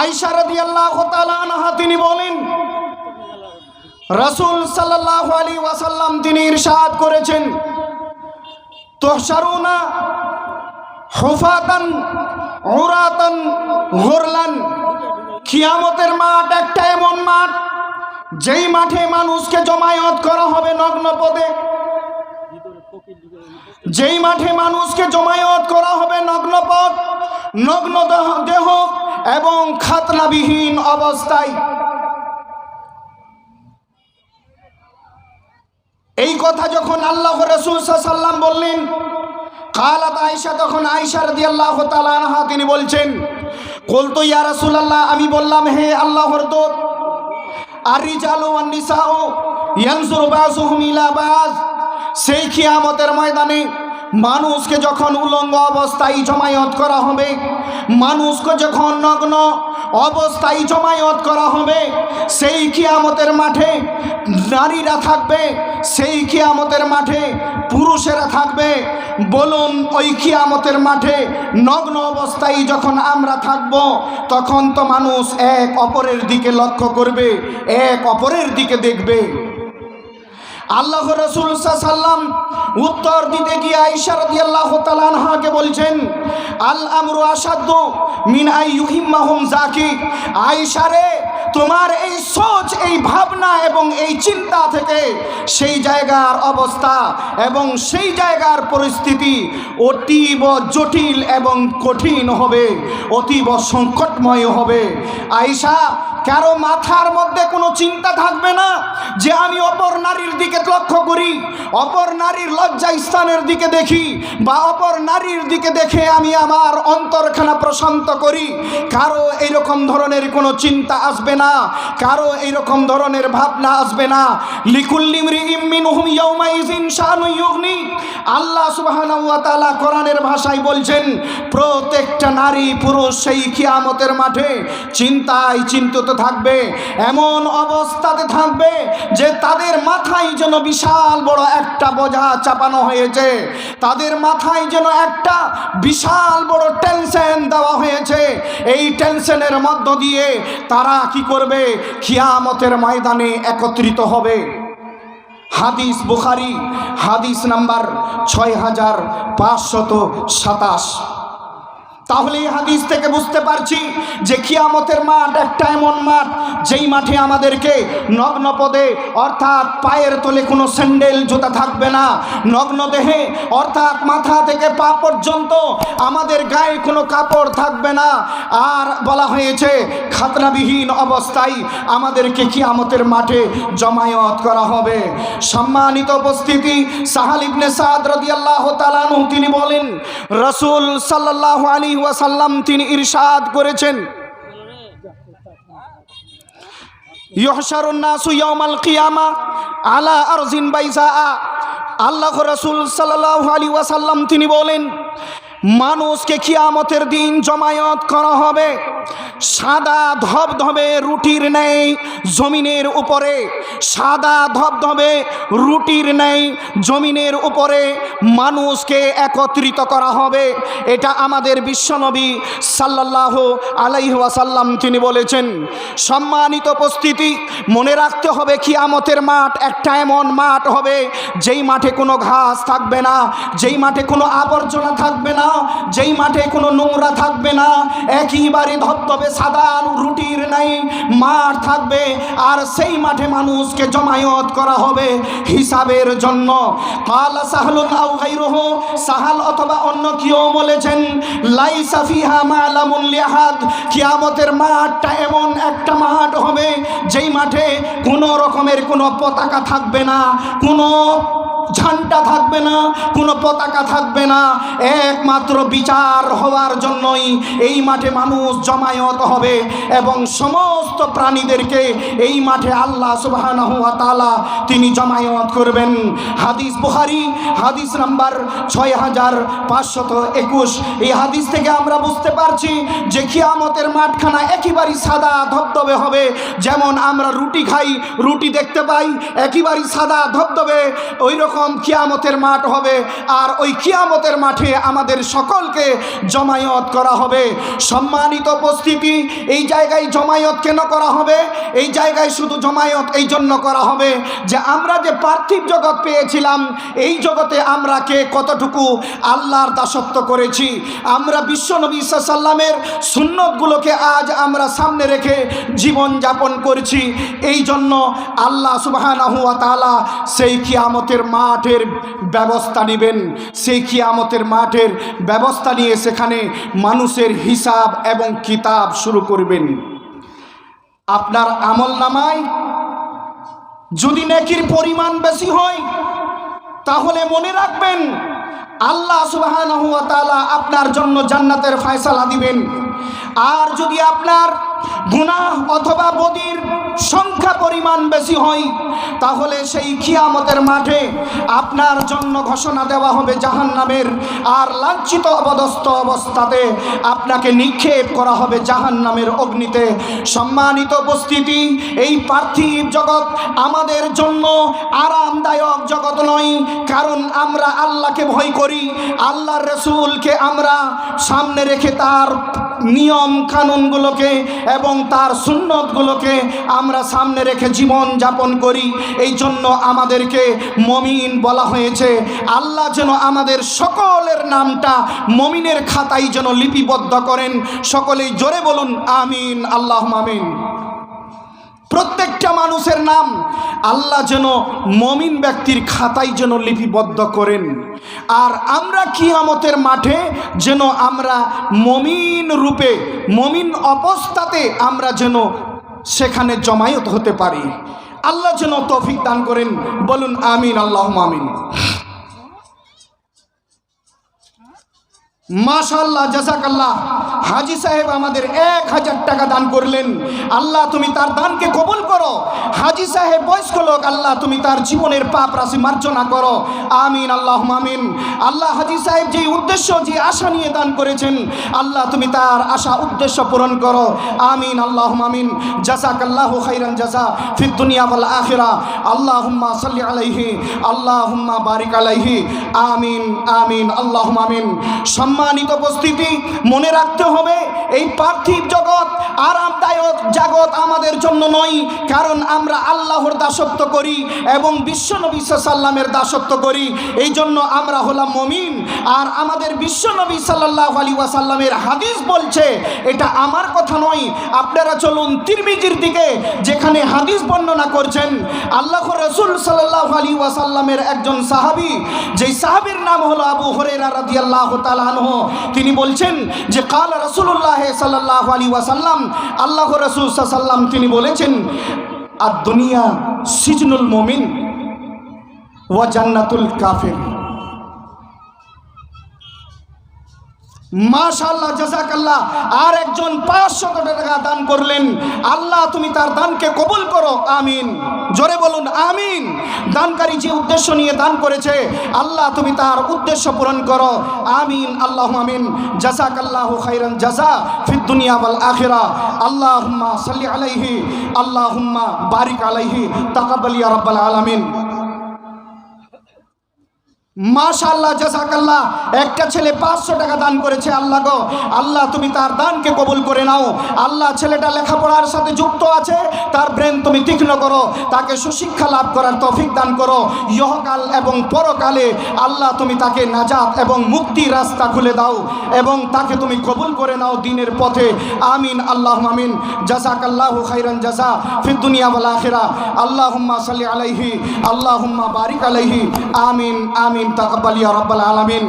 আয়সা রাদিয়াল্লাহু তাআলা আনহা তিনি বলেন, রাসূল সাল্লাল্লাহু আলাইহি ওয়াসাল্লাম তিনি ইরশাদ করেছেন, তুহশারুনা হুফাতান উরাতান গুরলান কিয়ামতের মাঠ একটা এমন মাঠ, যেই মাঠে মানুষকে জমায়েত করা হবে নগ্ন পদে যেই মাঠে মানুষকে জমায়েত করা হবে নগ্ন পদ নগ্ন দেহ- এবং খাতনাবিহীন অবস্থায়। এই কথা যখন আল্লাহ রসুল সাল্লাম বললেন, কালাত আয়সা তখন আয়সা রদি আল্লাহ তালানহা তিনি বলছেন, কলতো ইয়া রসুল আল্লাহ আমি বললাম, হে আল্লাহর দূত আর রিজালু ওয়ান নিসাউ, ইয়ানজুরু বাযুহুম ইলা বায। সেই কিয়ামতের ময়দানে মানুষকে যখন উলঙ্গ অবস্থায় জমায়ত করা হবে, মানুষকে যখন নগ্ন অবস্থায় জমায়ত করা হবে, সেই কিয়ামতের মাঠে নারীরা থাকবে, সেই কিয়ামতের মাঠে পুরুষেরা থাকবে। বলুন, ওই কিয়ামতের মাঠে নগ্ন অবস্থায় যখন আমরা থাকব, তখন তো মানুষ এক অপরের দিকে লক্ষ্য করবে, এক অপরের দিকে দেখবে। আল্লাহ রসুল সাল্লাম উত্তর দিতে গিয়ে আইসারদি আল্লাহ তালানহাকে বলছেন, আল আমরু আসাদ্য মিন আই ইউহিম্মাহুম জাকি আইসারে তোমার এই সোচ, এই ভাবনা এবং এই চিন্তা থেকে সেই জায়গার অবস্থা এবং সেই জায়গার পরিস্থিতি অতীব জটিল এবং কঠিন হবে, অতীব সংকটময় হবে। আইসা কারও মাথার মধ্যে কোনো চিন্তা থাকবে না যে আমি অপর নারীর দিকে লক্ষ্য করি, অপর নারীর লজ্জা স্থানের দিকে দেখি বা অপর নারীর দিকে দেখে আমি আমার অন্তরখানা প্রশান্ত করি। কারও এইরকম ধরনের কোনো চিন্তা আসবে না কারও এইরকম ধরনের ভাবনা আসবে না। আল্লাহ কোরআনের ভাষায় বলছেন, প্রত্যেকটা নারী পুরুষ সেই কিয়ামতের মাঠে চিন্তায় চিন্তিত থাকবে, এমন অবস্থাতে থাকবে যে তাদের মাথায় যেন বিশাল বড় একটা বোঝা চাপানো হয়েছে। তাদের মাথায় যেন একটা বিশাল বড় টেনশন দেওয়া হয়েছে। এই টেনশনের মধ্য দিয়ে তারা কি করবে কিয়ামতের ময়দানে একত্রিত হবে। হাদিস বুখারি হাদিস নাম্বার ছয় হাজার পাঁচশত সাতাশ। তাহলে এই হাদিস থেকে বুঝতে পারছি যে কিয়ামতের মাঠ একটা এমন মাঠ, যেই মাঠে আমাদেরকে নগ্ন পদে অর্থাৎ পায়ের তলে কোনো স্যান্ডেল জুতা থাকবে না নগ্ন দেহে অর্থাৎ মাথা থেকে পা পর্যন্ত আমাদের গায়ে কোনো কাপড় থাকবে না। আর বলা হয়েছে খাতনাবিহীন অবস্থায় আমাদেরকে কিয়ামতের মাঠে জমায়েত করা হবে। সম্মানিত উপস্থিতি, সাহাল ইবনে সাদ রাদিয়াল্লাহু তাআলা তিনি বলেন, রাসূল সাল্লাল্লাহু আলাইহি ওয়াসাল্লাম তিনি ইরশাদ করেছেন। আরজিন আল্লাহ রাসূল সাল্লাল্লাহু ওয়াসাল্লাম তিনি বলেন মানুষকে কিয়ামতের দিন জমায়েত করা হবে। সাদা ধবধবে রুটির নেই জমিনের উপরে। সাদা ধবধবে রুটির নেই জমিনের উপরে মানুষকে একত্রিত করা হবে। এটা আমাদের বিশ্বনবী সাল্লাহ আলাইহি ওয়াসাল্লাম তিনি বলেছেন, সম্মানিত উপস্থিতি, মনে রাখতে হবে কিয়ামতের মাঠ একটা এমন মাঠ হবে, যেই মাঠে কোনো ঘাস থাকবে না, যেই মাঠে কোনো আবর্জনা থাকবে না যেই মাঠে কোনো নোংরা থাকবে না একইবারে ধবধবে, সাদা আলু রুটির নাই, মাঠ থাকবে, আর সেই মাঠে মানুষকে জমায়ত করা হবে হিসাবের জন্য। কালা সাহলুন আও গাইরুহু, সাহাল অথবা অন্য কেউ বলেছেন, লাইসা ফিহা মালামুন লিহাদ কিয়ামতের মাঠটা এমন একটা মাঠ হবে, যেই মাঠে কোনো রকমের কোনো পতাকা থাকবে না, কোনো ঝান্ডা থাকবে না, কোনো পতাকা থাকবে না। একমাত্র বিচার হওয়ার জন্যই এই মাঠে মানুষ জমায়েত হবে এবং সমস্ত প্রাণীদেরকে এই মাঠে আল্লাহ সুবহানাহু ওয়া তাআলা তিনি জমায়েত করবেন। হাদিস বুখারী, হাদিস নাম্বার ছয় হাজার পাঁচশত একুশ। এই হাদিস থেকে আমরা বুঝতে পারছি যে কিয়ামতের মাঠখানা একেবারেই সাদা ধবধবে হবে। যেমন আমরা রুটি খাই, রুটি দেখতে পাই একেবারেই সাদা ধবধবে। ওই রকম রকম কিয়ামতের মাঠ হবে আর ওই কিয়ামতের মাঠে আমাদের সকলকে জমায়ত করা হবে। সম্মানিত উপস্থিতি, এই জায়গায় জমায়ত কেন করা হবে? এই জায়গায় শুধু জমায়ত এই জন্য করা হবে যে আমরা যে পার্থিব জগৎ পেয়েছিলাম, এই জগতে আমরা কে? কতটুকু আল্লাহর দাসত্ব করেছি? আমরা বিশ্বনবী সাল্লামের সুন্নতগুলোকে আজ আমরা সামনে রেখে জীবন যাপন করছি। এই জন্য আল্লাহ তাআলা সেই কিয়ামতের মাঠের ব্যবস্থা নেবেন। সেই কিয়ামতের মাঠের ব্যবস্থা নিয়ে সেখানে মানুষের হিসাব এবং কিতাব শুরু করবেন। আপনার আমল নামায় যদি নেকির পরিমাণ বেশি হয়, তাহলে মনে রাখবেন, আল্লাহ তাআলা আপনার জন্য জান্নাতের ফয়সালা দিবেন। আর যদি আপনার গুনাহ অথবা বদির সংখ্যা পরিমাণ বেশি হয়, তাহলে সেই কিয়ামতের মাঠে আপনার জন্য ঘোষণা দেওয়া হবে জাহান্নামের। আর লাঞ্ছিত অবদস্ত অবস্থাতে আপনাকে নিক্ষেপ করা হবে জাহান্নামের অগ্নিতে। সম্মানিত উপস্থিতি, এই পার্থিব জগৎ আমাদের জন্য আরামদায়ক জগৎ নয়, কারণ আমরা আল্লাহকে ভয় করি, আল্লাহর রসুলকে আমরা সামনে রেখে তার নিয়ম কানুনগুলোকে এবং তার সুন্নতগুলোকে আমরা সামনে রেখে জীবন যাপন করি। এই জন্য আমাদেরকে মমিন বলা হয়েছে, আল্লাহ যেন আমাদের সকলের নামটা মমিনের খাতায় যেন লিপিবদ্ধ করেন। সকলেই জোরে বলুন, আমিন আল্লাহ আমিন। প্রত্যেকটা মানুষের নাম আল্লাহ যেন মমিন ব্যক্তির খাতায় যেন লিপিবদ্ধ করেন। আর আমরা কি কিয়ামতের মাঠে যেন আমরা মমিন রূপে, মমিন অবস্থাতে আমরা যেন সেখানে জমায়েত হতে পারি। আল্লাহ যেন তৌফিক দান করেন। বলুন, আমিন আল্লাহ আমিন। মাশাল্লাহ জাজাকাল্লাহ। হাজি সাহেব আমাদের এক হাজার টাকা দান করলেন। আল্লাহ, তুমি তার দানকে কবুল করো। হাজি সাহেব বয়স্ক লোক, আল্লাহ, তুমি তার জীবনের পাপ রাশি মার্জনা করো। আমিন আল্লাহ আমিন। আল্লাহ, হাজি সাহেব যে উদ্দেশ্য যে আশা নিয়ে দান করেছেন, আল্লাহ, তুমি তার আশা, উদ্দেশ্য পূরণ করো। আমিন আল্লাহ আমিন। জাসাকাল্লাহ খাইরান জাসা ফির দুনিয়া ওয়াল আখিরা। আল্লাহুম্মা সাল্লি আলাইহি, আল্লাহুম্মা বারিক আলাইহি। আমিন আমিন আল্লাহ আমিন। সম্মানিত উপস্থিতি। মনে রাখতে হবে, এই পার্থিব জগৎ আরামদায়ক জগৎ আমাদের জন্য নয়, কারণ আমরা আল্লাহর দাসত্ব করি এবং বিশ্বনবী সাল্লামের দাসত্ব করি। এই জন্য আমরা হলাম মমিন। আর আমাদের বিশ্বনবী সাল্লাহ আলী ওয়াসাল্লামের হাদিস বলছে, এটা আমার কথা নয়। আপনারা চলুন তিরমিজির দিকে, যেখানে হাদিস বর্ণনা করছেন আল্লাহ রসুল সাল্লাহ আলী ওয়াসাল্লামের একজন সাহাবি, যেই সাহাবির নাম হলো আবু হরেরা রাদিয়াল্লাহু তাআলা আনহু। তিনি বলছেন যে, কাল রসুল্লাহ সাল্লাহ আলী ওয়াসাল্লাম, আল্লাহ রসুল সাল্লাম তিনি বলেছেন আর দুনিয়া সিজনুল মমিন ওয়া জান্নাতুল কাফের। মাশাল্লাহ জাজাকাল্লাহ আর একজন পাঁচশত টাকা দান করলেন। আল্লাহ, তুমি তার দানকে কবুল করো। আমিন। জোরে বলুন, আমিন। দানকারী যে উদ্দেশ্য নিয়ে দান করেছে, আল্লাহ, তুমি তার উদ্দেশ্য পূরণ করো। আমিন, আল্লাহ আমিন। জাজাকাল্লাহ খাইরান জাজা দুনিয়া ওয়াল আখিরা। আল্লাহুম্মা সাল্লি আলাইহি, আল্লাহুম্মা বারিক আলাইহি, তাকাব্বাল ইয়া রাব্বাল আলামিন। মাশাল্লাহ জাসাকাল্লাহ একটা ছেলে পাঁচশো টাকা দান করেছে, আল্লাহ গো, আল্লাহ তুমি তার দানকে কবুল করে নাও। আল্লাহ ছেলেটা লেখাপড়ার সাথে যুক্ত আছে, তার ব্রেন তুমি তীক্ষ্ণ করো, তাকে সুশিক্ষা লাভ করার তৌফিক দান করো। ইহকাল এবং পরকালে আল্লাহ তুমি তাকে নাজাত এবং মুক্তি রাস্তা খুলে দাও এবং তাকে তুমি কবুল করে নাও দিনের পথে। আমিন, আল্লাহ আমিন। জাসাকাল্লাহ খাইরান জাসা ফিদ দুনিয়া ওয়াল আখিরা। আল্লাহুম্মা সাল্লি আলাইহি, আল্লাহুম্মা বারিক আলাইহি। আমিন আমিন। তাকাব্বাল ইয়া রাব্বাল আলামিন।